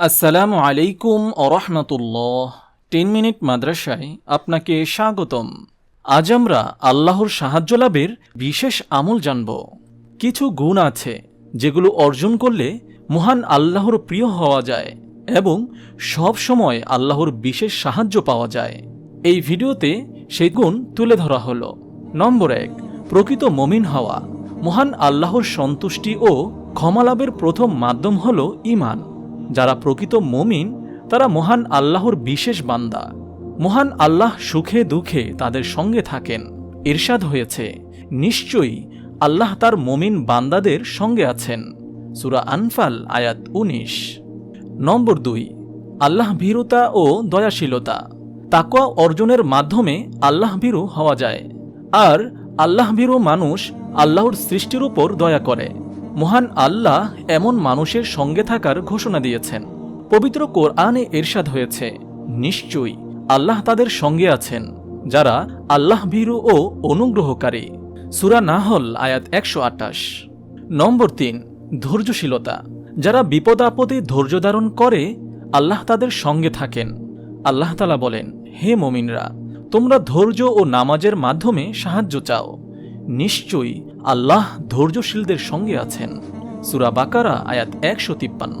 আসসালামু আলাইকুম আরহামতুল্লাহ ten minute মাদ্রাসায় আপনাকে স্বাগতম। আজ আমরা আল্লাহর সাহায্য লাভের বিশেষ আমল জানব। কিছু গুণ আছে যেগুলো অর্জন করলে মহান আল্লাহর প্রিয় হওয়া যায় এবং সব সময় আল্লাহর বিশেষ সাহায্য পাওয়া যায়। এই ভিডিওতে সেই গুণ তুলে ধরা হলো। নম্বর এক, প্রকৃত মমিন হওয়া। মহান আল্লাহর সন্তুষ্টি ও ক্ষমালাভের প্রথম মাধ্যম হল ইমান। যারা প্রকৃত মমিন, তারা মহান আল্লাহর বিশেষ বান্দা। মহান আল্লাহ সুখে দুঃখে তাদের সঙ্গে থাকেন। ইরশাদ হয়েছে, নিশ্চয়ই আল্লাহ তার মমিন বান্দাদের সঙ্গে আছেন। সুরা আনফাল, আয়াত উনিশ। নম্বর দুই, আল্লাহ ভীরুতা ও দয়াশীলতা। তাকোয়া অর্জনের মাধ্যমে আল্লাহ ভীরু হওয়া যায়। আর আল্লাহ ভীরু মানুষ আল্লাহর সৃষ্টির উপর দয়া করে। মহান আল্লাহ এমন মানুষের সঙ্গে থাকার ঘোষণা দিয়েছেন। পবিত্র কোরআনে এরশাদ হয়েছে, নিশ্চয়ই আল্লাহ তাদের সঙ্গে আছেন, যারা আল্লাহ ভীরু ও অনুগ্রহকারী। সুরা নাহল, আয়াত একশো আটাশ নম্বর তিন, ধৈর্যশীলতা। যারা বিপদ আপদে ধৈর্য ধারণ করে, আল্লাহ তাদের সঙ্গে থাকেন। আল্লাহ তালা বলেন, হে মমিনরা, তোমরা ধৈর্য ও নামাজের মাধ্যমে সাহায্য চাও। নিশ্চয়ই আল্লাহ ধৈর্যশীলদের সঙ্গে আছেন। সুরা বাকারা, আয়াত একশো তিপ্পান্ন,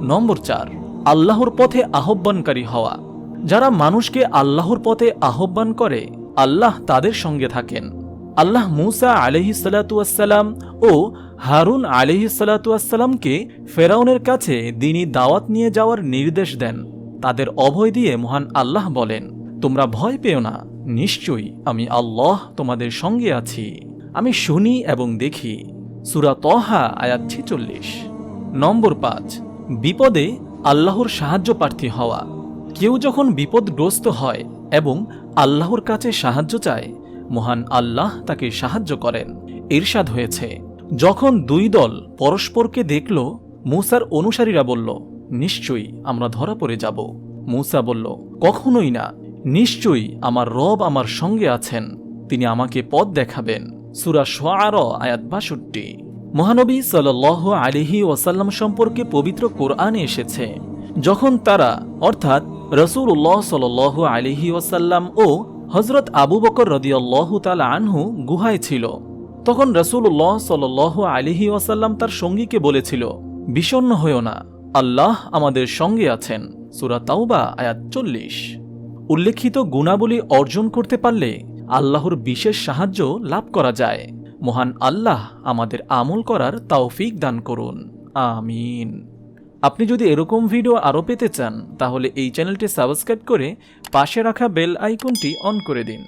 নম্বর চার, আল্লাহর পথে আহ্বানকারী হওয়া। যারা মানুষকে আল্লাহর পথে আহ্বান করে, আল্লাহ তাদের সঙ্গে থাকেন। আল্লাহ মুসা আলহি সালাতুয়াসাল্লাম ও হারুন আলহি সালাতুয়াসাল্লামকে ফেরাউনের কাছে দিনী দাওয়াত নিয়ে যাওয়ার নির্দেশ দেন। তাদের অভয় দিয়ে মহান আল্লাহ বলেন, তোমরা ভয় পেও না, নিশ্চয়ই আমি আল্লাহ তোমাদের সঙ্গে আছি। আমি শুনি এবং দেখি সুরা তহা আয়াত ছেচল্লিশ, নম্বর পাঁচ, বিপদে আল্লাহর সাহায্য প্রার্থী হওয়া। কেউ যখন বিপদগ্রস্ত হয় এবং আল্লাহর কাছে সাহায্য চায়, মহান আল্লাহ তাকে সাহায্য করেন। ঈর্ষাদ হয়েছে। যখন দুই দল পরস্পরকে দেখল, মুসার অনুসারীরা বলল, নিশ্চয়ই আমরা ধরা পড়ে যাব। মুসা বলল, কখনোই না। নিশ্চয়ই আমার রব আমার সঙ্গে আছেন। তিনি আমাকে পথ দেখাবেন। সুরা সোয়ার আয়াত বাষট্টি। মহানবী সাল আলিহি ওয়াসাল্লাম সম্পর্কে পবিত্র কোরআনে এসেছে, যখন তারা, অর্থাৎ রসুল্লাহ সাল আলিহি ওয়াসাল্লাম ও হজরত আবু বকর রদিয়াল্লাহ তাল আনহু গুহায় ছিল। তখন রসুল রসুল্লাহ সাল আলিহি ওয়াসাল্লাম তার সঙ্গীকে বলেছিল বিষণ্ন হয়েও না, আল্লাহ আমাদের সঙ্গে আছেন। সুরা তাওবা, আয়াত চল্লিশ। উল্লেখিত গুণাবলী অর্জন করতে পারলে আল্লাহর বিশেষ সাহায্য লাভ করা যায়। মহান আল্লাহ আমাদের আমল করার তাওফিক দান করুন। আমিন। আপনি যদি এরকম ভিডিও আরও পেতে চান, তাহলে এই চ্যানেলটি সাবস্ক্রাইব করে পাশে রাখা বেল আইকনটি অন করে দিন।